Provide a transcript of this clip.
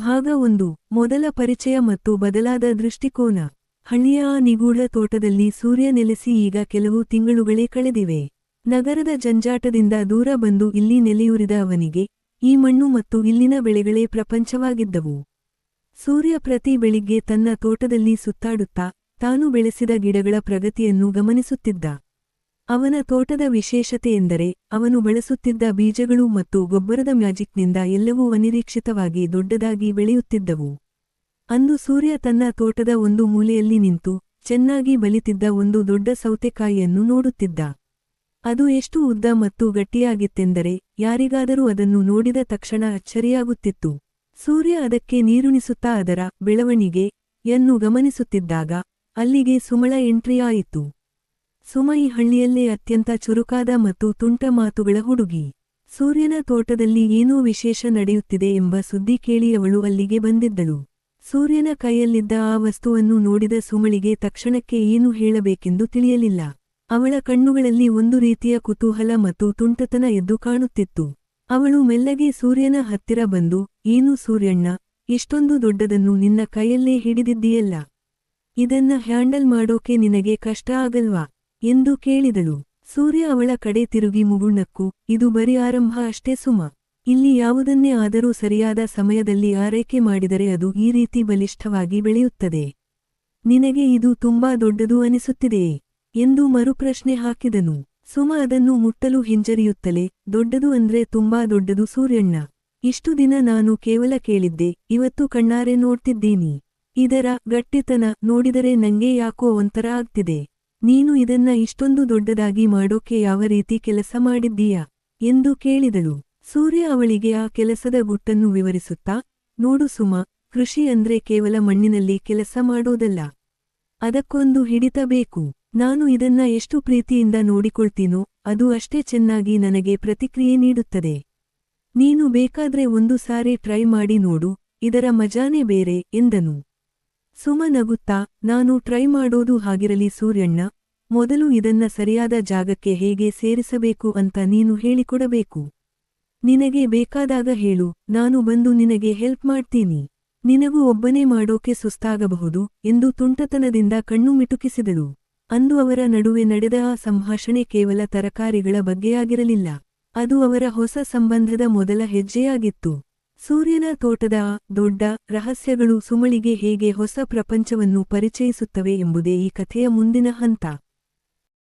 ಭಾಗ ಒಂದು, ಮೊದಲ ಪರಿಚಯ ಮತ್ತು ಬದಲಾದ ದೃಷ್ಟಿಕೋನ. ಹಳ್ಳಿಯ ಆ ನಿಗೂಢ ತೋಟದಲ್ಲಿ ಸೂರ್ಯ ನೆಲೆಸಿ ಈಗ ಕೆಲವು ತಿಂಗಳುಗಳೇ ಕಳೆದಿವೆ. ನಗರದ ಜಂಜಾಟದಿಂದ ದೂರ ಬಂದು ಇಲ್ಲಿ ನೆಲೆಯೂರಿದ ಅವನಿಗೆ, ಈ ಮಣ್ಣು ಮತ್ತು ಇಲ್ಲಿನ ಬೆಳೆಗಳೇ ಪ್ರಪಂಚವಾಗಿದ್ದವು. ಸೂರ್ಯ ಪ್ರತಿ ಬೆಳಿಗ್ಗೆ ತನ್ನ ತೋಟದಲ್ಲಿ ಸುತ್ತಾಡುತ್ತಾ, ತಾನು ಬೆಳೆಸಿದ ಗಿಡಗಳ ಪ್ರಗತಿಯನ್ನು ಗಮನಿಸುತ್ತಿದ್ದ. ಅವನ ತೋಟದ ವಿಶೇಷತೆ ಎಂದರೆ ಅವನು ಬಳಸುತ್ತಿದ್ದ ಬೀಜಗಳು ಮತ್ತು ಗೊಬ್ಬರದ ಮ್ಯಾಜಿಕ್ನಿಂದ ಎಲ್ಲವೂ ಅನಿರೀಕ್ಷಿತವಾಗಿ ದೊಡ್ಡದಾಗಿ ಬೆಳೆಯುತ್ತಿದ್ದವು. ಅಂದು ಸೂರ್ಯ ತನ್ನ ತೋಟದ ಒಂದು ಮೂಲೆಯಲ್ಲಿ ನಿಂತು ಚೆನ್ನಾಗಿ ಬಲಿತಿದ್ದ ಒಂದು ದೊಡ್ಡ ಸೌತೆಕಾಯಿಯನ್ನು ನೋಡುತ್ತಿದ್ದ. ಅದು ಎಷ್ಟು ಉದ್ದ ಮತ್ತು ಗಟ್ಟಿಯಾಗಿತ್ತೆಂದರೆ ಯಾರಿಗಾದರೂ ಅದನ್ನು ನೋಡಿದ ತಕ್ಷಣ ಅಚ್ಚರಿಯಾಗುತ್ತಿತ್ತು. ಸೂರ್ಯ ಅದಕ್ಕೆ ನೀರುಣಿಸುತ್ತಾ ಅದರ ಬೆಳವಣಿಗೆ ಯನ್ನು ಗಮನಿಸುತ್ತಿದ್ದಾಗ ಅಲ್ಲಿಗೆ ಸುಮಳ ಎಂಟ್ರಿಯಾಯಿತು. ಸುಮ ಹಳ್ಳಿಯಲ್ಲೇ ಅತ್ಯಂತ ಚುರುಕಾದ ಮತ್ತು ತುಂಟ ಮಾತುಗಳ ಹುಡುಗಿ. ಸೂರ್ಯನ ತೋಟದಲ್ಲಿ ಏನೋ ವಿಶೇಷ ನಡೆಯುತ್ತಿದೆ ಎಂಬ ಸುದ್ದಿ ಕೇಳಿ ಅವಳು ಅಲ್ಲಿಗೆ ಬಂದಿದ್ದಳು. ಸೂರ್ಯನ ಕೈಯಲ್ಲಿದ್ದ ಆ ವಸ್ತುವನ್ನು ನೋಡಿದ ಸುಮಳಿಗೆ ತಕ್ಷಣಕ್ಕೆ ಏನು ಹೇಳಬೇಕೆಂದು ತಿಳಿಯಲಿಲ್ಲ. ಅವಳ ಕಣ್ಣುಗಳಲ್ಲಿ ಒಂದು ರೀತಿಯ ಕುತೂಹಲ ಮತ್ತು ತುಂಟತನ ಎದ್ದು ಕಾಣುತ್ತಿತ್ತು. ಅವಳು ಮೆಲ್ಲಗೆ ಸೂರ್ಯನ ಹತ್ತಿರ ಬಂದು, ಏನು ಸೂರ್ಯಣ್ಣ, ಇಷ್ಟೊಂದು ದೊಡ್ಡದನ್ನು ನಿನ್ನ ಕೈಯಲ್ಲೇ ಹಿಡಿದಿದ್ದೀಯಲ್ಲ? ಇದನ್ನ ಹ್ಯಾಂಡಲ್ ಮಾಡೋಕೆ ನಿನಗೆ ಕಷ್ಟ ಆಗಲ್ವಾ? ಎಂದು ಕೇಳಿದಳು. ಸೂರ್ಯ ಅವಳ ಕಡೆ ತಿರುಗಿ ಮುಗುಣ್ಣಕ್ಕೂ ಇದು ಬರೀ ಆರಂಭ ಅಷ್ಟೇ ಸುಮ. ಇಲ್ಲಿ ಯಾವುದನ್ನೇ ಆದರೂ ಸರಿಯಾದ ಸಮಯದಲ್ಲಿ ಆರೈಕೆ ಮಾಡಿದರೆ ಅದು ಈ ರೀತಿ ಬಲಿಷ್ಠವಾಗಿ ಬೆಳೆಯುತ್ತದೆ. ನಿನಗೆ ಇದು ತುಂಬಾ ದೊಡ್ಡದು ಅನಿಸುತ್ತಿದೆಯೇ? ಎಂದು ಮರುಪ್ರಶ್ನೆ ಹಾಕಿದನು. ಸುಮ ಅದನ್ನು ಮುಟ್ಟಲು ಹಿಂಜರಿಯುತ್ತಲೇ, ದೊಡ್ಡದು ಅಂದ್ರೆ ತುಂಬಾ ದೊಡ್ಡದು ಸೂರ್ಯಣ್ಣ. ಇಷ್ಟು ದಿನ ನಾನು ಕೇವಲ ಕೇಳಿದ್ದೆ, ಇವತ್ತು ಕಣ್ಣಾರೆ ನೋಡ್ತಿದ್ದೀನಿ. ಇದರ ಗಟ್ಟಿತನ ನೋಡಿದರೆ ನಂಗೆ ಯಾಕೋ ಒಂಥರ ಆಗ್ತಿದೆ. ನೀನು ಇದನ್ನ ಇಷ್ಟೊಂದು ದೊಡ್ಡದಾಗಿ ಮಾಡೋಕೆ ಯಾವ ರೀತಿ ಕೆಲಸ ಮಾಡಿದ್ದೀಯಾ? ಎಂದು ಕೇಳಿದಳು. ಸೂರ್ಯ ಅವಳಿಗೆ ಆ ಕೆಲಸದ ಗುಟ್ಟನ್ನು ವಿವರಿಸುತ್ತಾ, ನೋಡು ಸುಮ, ಕೃಷಿ ಅಂದ್ರೆ ಕೇವಲ ಮಣ್ಣಿನಲ್ಲಿ ಕೆಲಸ ಮಾಡೋದಲ್ಲ. ಅದಕ್ಕೊಂದು ಹಿಡಿತ ಬೇಕು. ನಾನು ಇದನ್ನ ಎಷ್ಟು ಪ್ರೀತಿಯಿಂದ ನೋಡಿಕೊಳ್ತೀನೋ, ಅದು ಅಷ್ಟೇ ಚೆನ್ನಾಗಿ ನನಗೆ ಪ್ರತಿಕ್ರಿಯೆ ನೀಡುತ್ತದೆ. ನೀನು ಬೇಕಾದ್ರೆ ಒಂದು ಸಾರಿ ಟ್ರೈ ಮಾಡಿ ನೋಡು, ಇದರ ಮಜಾನೇ ಬೇರೆ, ಎಂದನು. ಸುಮ ನಗುತ್ತಾ, ನಾನು ಟ್ರೈ ಮಾಡೋದು ಹಾಗಿರಲಿ ಸೂರ್ಯಣ್ಣ. ಮೊದಲು ಇದನ್ನ ಸರಿಯಾದ ಜಾಗಕ್ಕೆ ಹೇಗೆ ಸೇರಿಸಬೇಕು ಅಂತ ನೀನು ಹೇಳಿಕೊಡಬೇಕು. ನಿನಗೆ ಬೇಕಾದಾಗ ಹೇಳು, ನಾನು ಬಂದು ನಿನಗೆ ಹೆಲ್ಪ್ ಮಾಡ್ತೀನಿ. ನಿನಗೂ ಒಬ್ಬನೇ ಮಾಡೋಕೆ ಸುಸ್ತಾಗಬಹುದು, ಎಂದು ತುಂಟತನದಿಂದ ಕಣ್ಣು ಮಿಟುಕಿಸಿದಳು. ಅಂದು ಅವರ ನಡುವೆ ನಡೆದ ಆ ಸಂಭಾಷಣೆ ಕೇವಲ ತರಕಾರಿಗಳ ಬಗ್ಗೆಯಾಗಿರಲಿಲ್ಲ. ಅದು ಅವರ ಹೊಸ ಸಂಬಂಧದ ಮೊದಲ ಹೆಜ್ಜೆಯಾಗಿತ್ತು. ಸೂರ್ಯನ ತೋಟದ ದೊಡ್ಡ ರಹಸ್ಯಗಳು ಸುಮಳಿಗೆ ಹೇಗೆ ಹೊಸ ಪ್ರಪಂಚವನ್ನು ಪರಿಚಯಿಸುತ್ತವೆ ಎಂಬುದೇ ಈ ಕಥೆಯ ಮುಂದಿನ ಹಂತ.